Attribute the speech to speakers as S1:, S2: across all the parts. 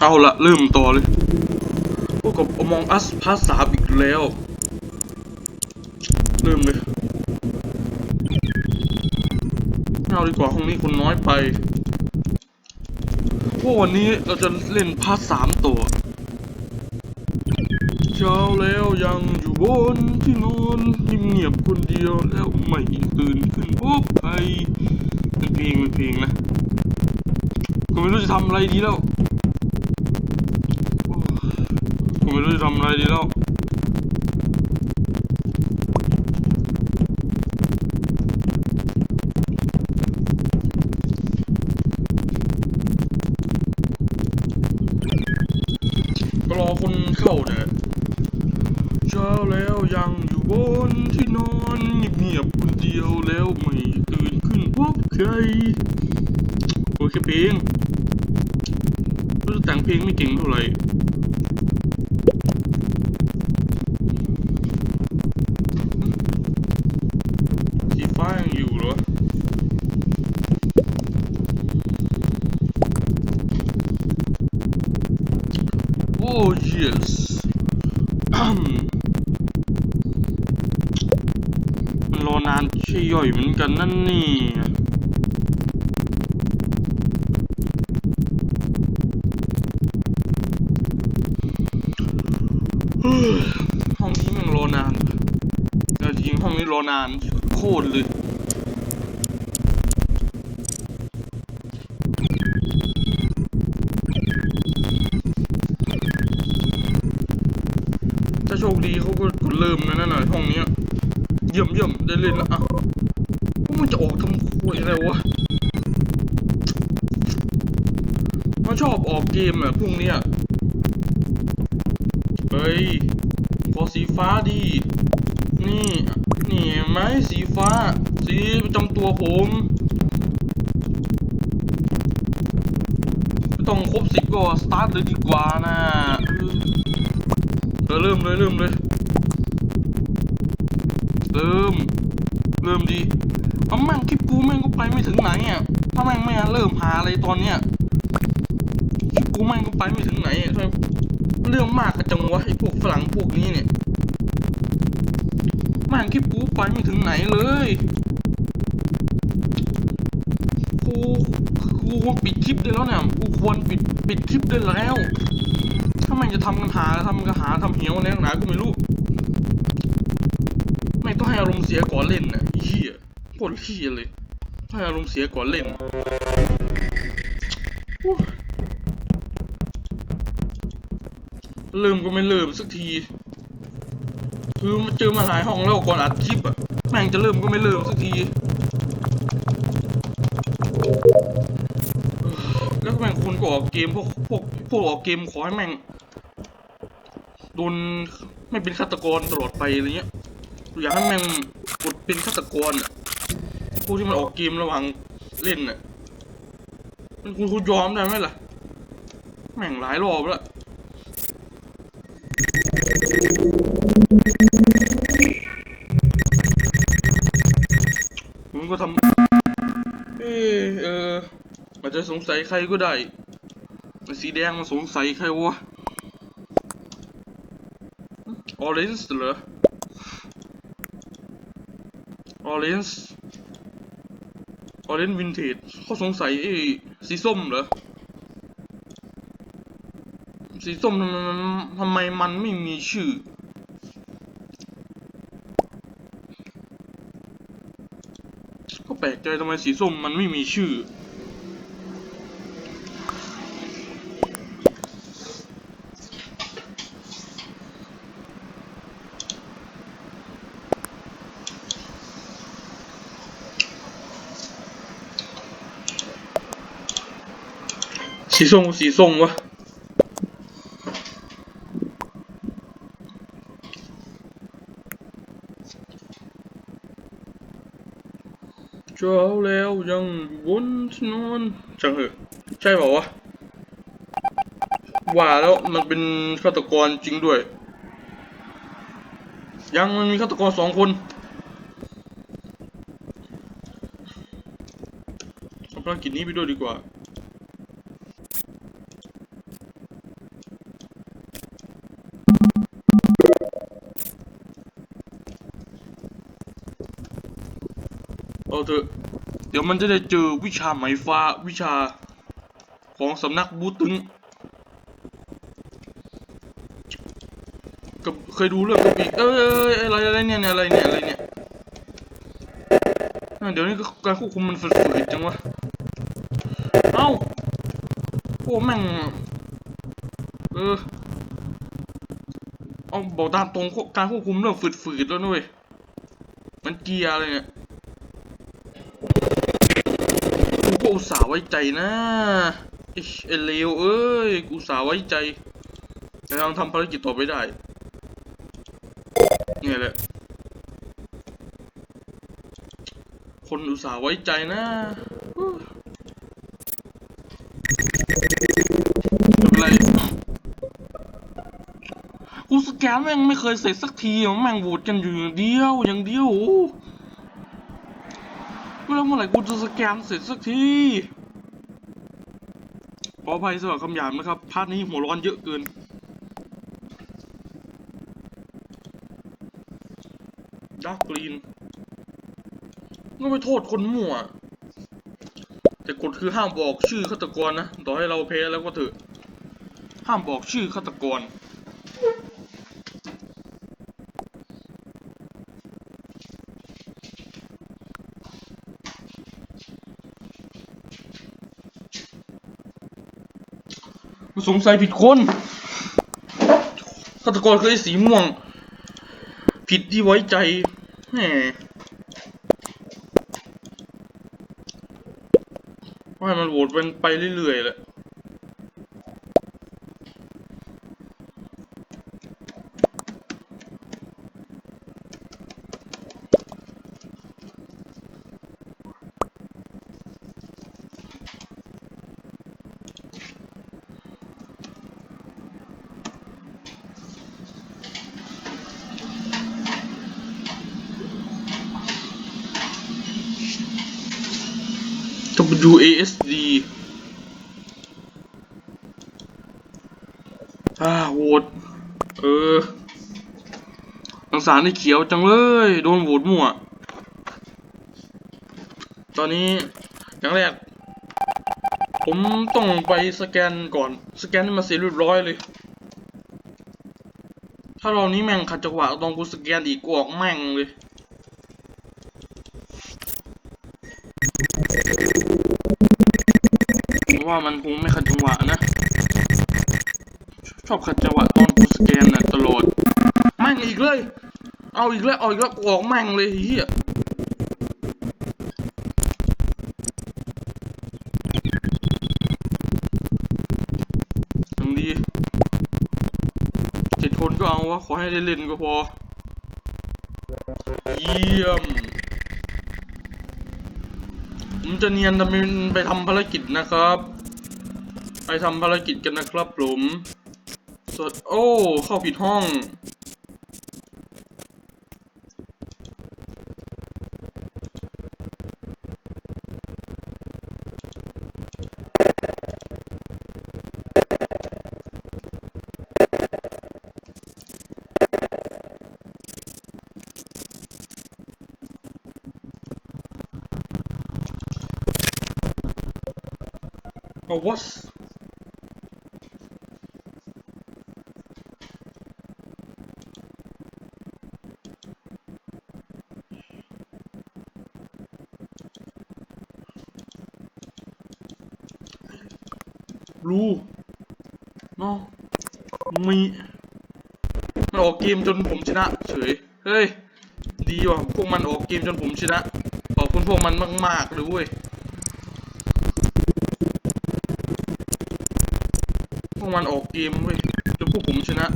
S1: เอาละเริ่มต่อเลยพวกกับ Among Us พาสามอีกแล้ว เริ่มเลยเอาดีกว่าห้องนี้คนน้อยไปพราะวันนี้เราจะเล่นพาสามตัวเช้าแล้วยังอยู่บนที่นอนเงียบคนเดียวแล้วไม่ตื่นขึ้นพบใครเป็นเพลงเป็นเพลงนะก็ไม่รู้จะทำอะไรดีแล้วก็ไม่รู้จะทำอะไรดีแล้วก็รอคนเข้าเนี่ยเช้าแล้วยังอยู่บนที่นอนเงียบๆคนเดียวแล้วไม่ตื่นขึ้นพบใครโอ้ยแค่เพลงรู้แต่งเพลงไม่เก่งเท่าไหร่สีฟ้ายังอยู่เหรอ โอ้ yes มันรอนานใช่ย่อยเหมือนกันนั่นนี่ห้องนี้มันรอนานแต่จริงห้องนี้รอนานโคตรเลยถ้าโชคดีเขาก็เริ่มนะนั่นน่ะห้องเนี้ย เยี่ยมเยี่ยมได้เล่นแล้วอะพวกมันจะออกทำคุยอะไรวะมันชอบออกเกมอะพวกเนี้ยเฮ้ยขอสีฟ้าดี นี่นี่ไหมสีฟ้า สีประจำตัวผมไม่ต้องครบสิบก็สตาร์ทเลยดีกว่านะเออเออเริ่มเลยเริ่มเลย เริ่ม เริ่ มดีเอาแม่งคลิปกูแม่งก็ไปไม่ถึงไหนอะถ้าแม่งไม่เริ่มหาอะไรตอนเนี้ยคลิปกูแม่งก็ไปไม่ถึงไหนอะเรื่องมากกระจังวะไอ้พวกฝรั่งพวกนี้เนี่ยแม่งคลิปกูไปไม่ถึงไหนเลยกูกูควรปิดคลิปได้แล้วเนี่ยกูควรปิดปิดคลิปได้แล้ว ถ้าแมันจะทำกันหาทำกันหาทำเหี้ยวอะไรนักหนาก็ไม่รู้ ให้อารมณ์เสียก่อนเล่นน่ะเหี้ยโคตรเหี้ยเลยให้อารมณ์เสียก่อนเล่นเริ่มก็ไม่เริ่มสักทีคือเจอมาหลายห้องแล้วก่อนอัดคลิปอะแม่งจะเริ่มก็ไม่เริ่มสักทีแล้วแม่งคุณก็ออกเกมพวกพวกพวกออกเกมขอให้แม่งโดนไม่เป็นฆาตกรตลอดไปอะไรเงี้ย อยากให้แม่งกดเป็นฆาตกรอะพวกที่มันออกเกมระหว่างเล่นอะมันคุณคุณยอมได้ไหมล่ะ แม่งหลายรอบแล้วผมก็ทำเออเอออาจจะสงสัยใครก็ได้สีแดงมาสงสัยใครวะออเรนจ์เหรอออ เรนจ์ออเรนจ์วินเทจเขาสงสัยไอ้สีส้มเหรอ สีส้มทำไมมันทำไมมันไม่มีชื่อ ก็แปลกใจทำไมสีส้มมันไม่มีชื่อ สีส้มสีส้มวะเช้าแล้วยังอยู่บนนอนจังเหอะใช่เปล่าวะ ว่าแล้วมันเป็นฆาตกรจริงด้วย ยังมันมีฆาตกรสองคนเอาภารกิจนี้ไปด้วยดีกว่า เถอะ เดี๋ยวมันจะได้เจอวิชาไหมฟ้าวิชาของสำนักบูตึงก็เคยดูเรื่องกอีกเอ้ยอะไรอะไรเนี่ยอะไรเนี่ยอะไรเนี่ยเดี๋ยวนี้การควบคุมมันฝืดจังวะ เอ้าโอ้แม่ง เออเอาบอกตามตรงการควบคุมเริ่มฝืดๆแล้วนุ้ยมันเกียร์อะไรเนี่ย กูสาห์ไว้ใจนะไอ้ไอ้เลวเอ้ย กูสาห์ไว้ใจแต่เราทำภารกิจต่อไปได้เนี่ยแหละ คนอุตส่าห์ไว้ใจนะไม่เป็นไรกูสแกนแม่งไม่เคยเสร็จสักทีแม่งโหวตกันอยู่อย่างเดียวอย่างเดียว แล้วเมื่อไหร่กูจะสแกนเสร็จสักทีขออภัยสำหรับคำหยาบนะครับพาร์ทนี้หัวร้อนเยอะเกินดาร์กกรีนก็ไปโทษคนมั่ว แต่กฎคือห้ามบอกชื่อฆาตกรนะ ต่อให้เราแพ้แล้วก็เถอะ ห้ามบอกชื่อฆาตกร สงสัยผิดคนฆาตกรคือไอ้สีม่วง ผิดที่ไว้ใจแหมว่าให้มันโหวตเป็นไปเรื่อยๆแหละ WASD อ่าโหวตเออสงสารไอ้เขียวจังเลย โดนโหวตมั่ว ตอนนี้อย่างแรก ผมต้องไปสแกนก่อน สแกนให้มาเสร็จเรียบร้อยเลย ถ้าเรานี้แม่งขัดจังหวะตอนกูสแกนอีกกูออกแม่งเลย ว่ามันคงไม่ขัดจังหวะนะ ชอบขัดจังหวะตอนกูสแกนน่ะตลอดแม่งอีกเลย เอาอีกแล้วเอาอีกแล้วกูออกแม่งเลยเฮียอย่างดีเจ็ดคนก็เอาวะขอให้ได้เล่นก็พอ เยี่ยมผมจะเนียนทำไปทำภารกิจนะครับ ไปทำภารกิจกันนะครับผมสดโอ้ เข้าผิดห้องเอ รู้เนาะมีมันออกเกมจนผมชนะเฉย เฮ้ย ดีว่ะ พวกมันออกเกมจนผมชนะ ขอบคุณพวกมันมาก ๆ เลยเว้ย พวกมันออกเกมเว้ยจนพวกผมชนะ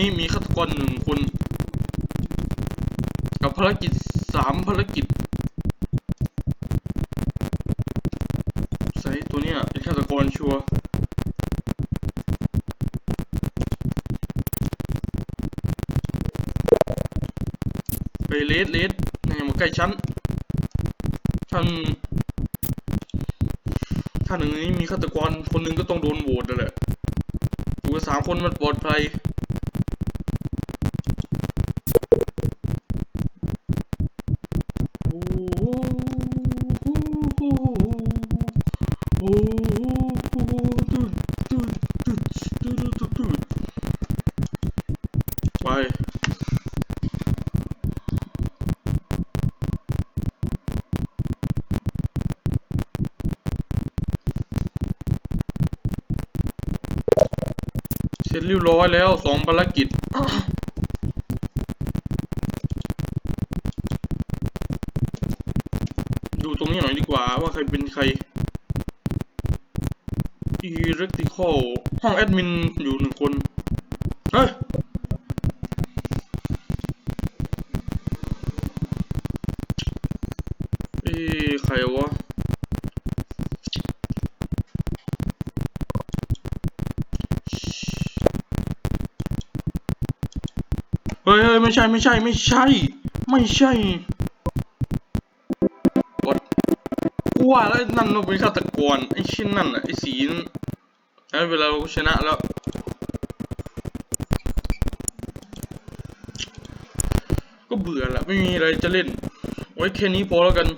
S1: นี้มีฆาตกรหนึ่งคน กับภารกิจสามภารกิจใส่ตัวเนี้ยเป็นฆาตกรชัวร์ไปเลสเลสนี่มาใกล้ชั้นท่านถ้าหนึ่งนี้มีฆาตกรคนหนึ่งก็ต้องโดนโหวตนั่นแหละอยู่กันสามคนมันปลอดภัย โอ้โหโอ้โหโอ้โหตึ๊ดตึ๊ดตึ๊ดตึ๊ดตึ๊ดตึ๊ดไป เรียบร้อยแล้วสองภารกิจ ดูตรงนี้หน่อยดีกว่าว่าใครเป็นใคร Electrical ห้องแอดมินอยู่หนึ่งคน เฮ้ย เอ้ใครวะ เฮ้ยเฮ้ยไม่ใช่ไม่ใช่ไม่ใช่ ไม่ใช่กดกูว่าแล้วนั่นเราเป็นฆาตกรไอ้ชิ้นนั่นน่ะไอ้สีนั่นแล้วเวลาเราชนะแล้วก็เบื่อละไม่มีอะไรจะเล่น ไว้แค่นี้พอแล้วกัน